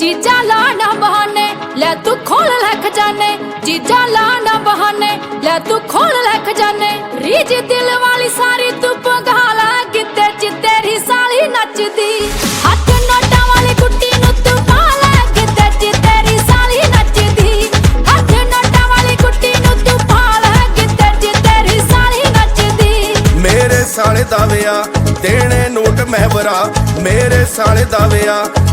ਚੀਜ਼ਾਂ ਲਾ ਨਾ ਬਹਾਨੇ, ਲੈ ਤੂੰ ਖੋਲ ਲੈ ਖਜ਼ਾਨੇ ਚੀਜ਼ਾਂ ਲਾ ਨਾ ਬਹਾਨੇ, ਲੈ ਤੂੰ ਖੋਲ ਲੈ ਖਜ਼ਾਨੇ ਰੀਜ ਦਿਲ ਸਾਲੇ ਦੇਣੇ ਨੋਟ ਮਹਿਵਰਾ, ਮੇਰੇ ਸਾਲੇ ਦਾ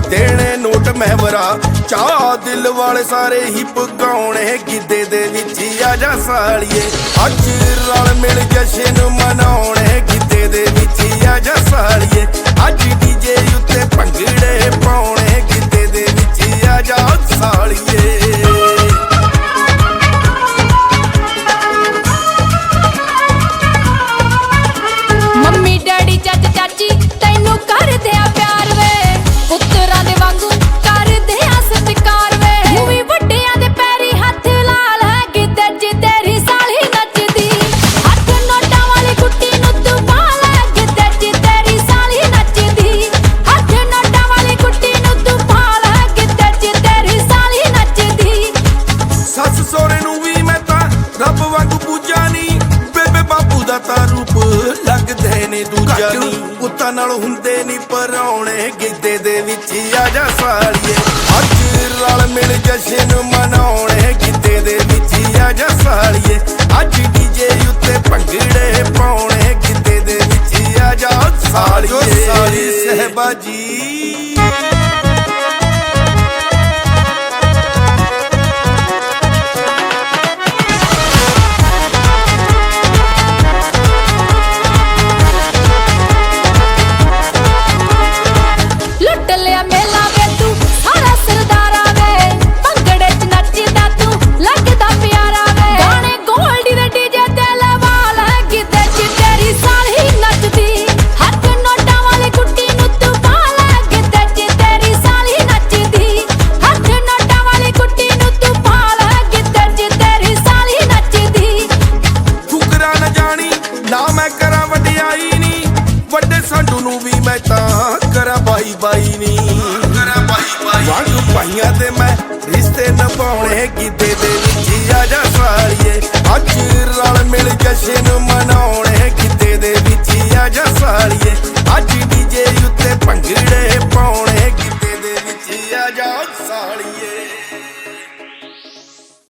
ਦੇਣੇ ਨੋਟ ਮਹਿਵਰਾ, ਚਾਹ ਦਿਲ ਵਾਲੇ ਸਾਰੇ ਹੀ ਪਕਾਉਣੇ ਗਿੱਦੇ ਦੇ ਵਿੱਚ ਆ ਜਾ ਸਾਲੀਏ। ਅੱਜ ਰਲ ਮਿਲ ਜਸ਼ਨ ਮਨਾਉਣੇ ਗਿੱਦੇ ਦੇ ਵਿੱਚ ਆ ਜਾ ਸਾਲੀਏ। ਅੱਜ ਤਾਂ ਰੂਪ ਲੱਗਦੇ ਨੇ ਦੂਜਾ ਨਹੀਂ ਪੁੱਤਾਂ ਨਾਲ ਹੁੰਦੇ ਨਹੀਂ ਪਰੌਣੇ ਗਿੱਦੇ ਦੇ ਵਿੱਚ ਆ ਜਾ ਸਾਲੀਏ। ਅੱਜ ਰਲ ਮਿਲ ਜਸ਼ਨ ਮਨਾਉਣੇ ਗਿੱਦੇ ਦੇ ਵਿੱਚ ਆ ਜਾ ਸਾਲੀਏ। ਅੱਜ ਡੀਜੇ ਉੱਤੇ ਭੰਗੜੇ ਪਾਉਣੇ ਗਿੱਦੇ ਦੇ ਵਿੱਚ ਆ ਜਾ ਸਾਲੀਏ। ਸਾਲੀ ਸਹਿਬਾ ਜਾਣੀ। ਨਾ ਮੈਂ ਕਰਾਂ ਵਡਿਆਈ ਨਹੀਂ ਵੱਡੇ ਸੰਡੂ ਨੂੰ ਵੀ ਮੈਂ ਤਾਂ ਕਰਾਂ ਬਾਈ ਬਾਈ ਨਹੀਂ ਕਰਾਂ ਬਾਈ ਬਾਈ ਵਾਂਗ ਪਾਈਆਂ ਤੇ ਮੈਂ ਰਿਸ਼ਤੇ ਨਿਭਾਉਣੇ ਗਿੱਦੇ ਦੇ।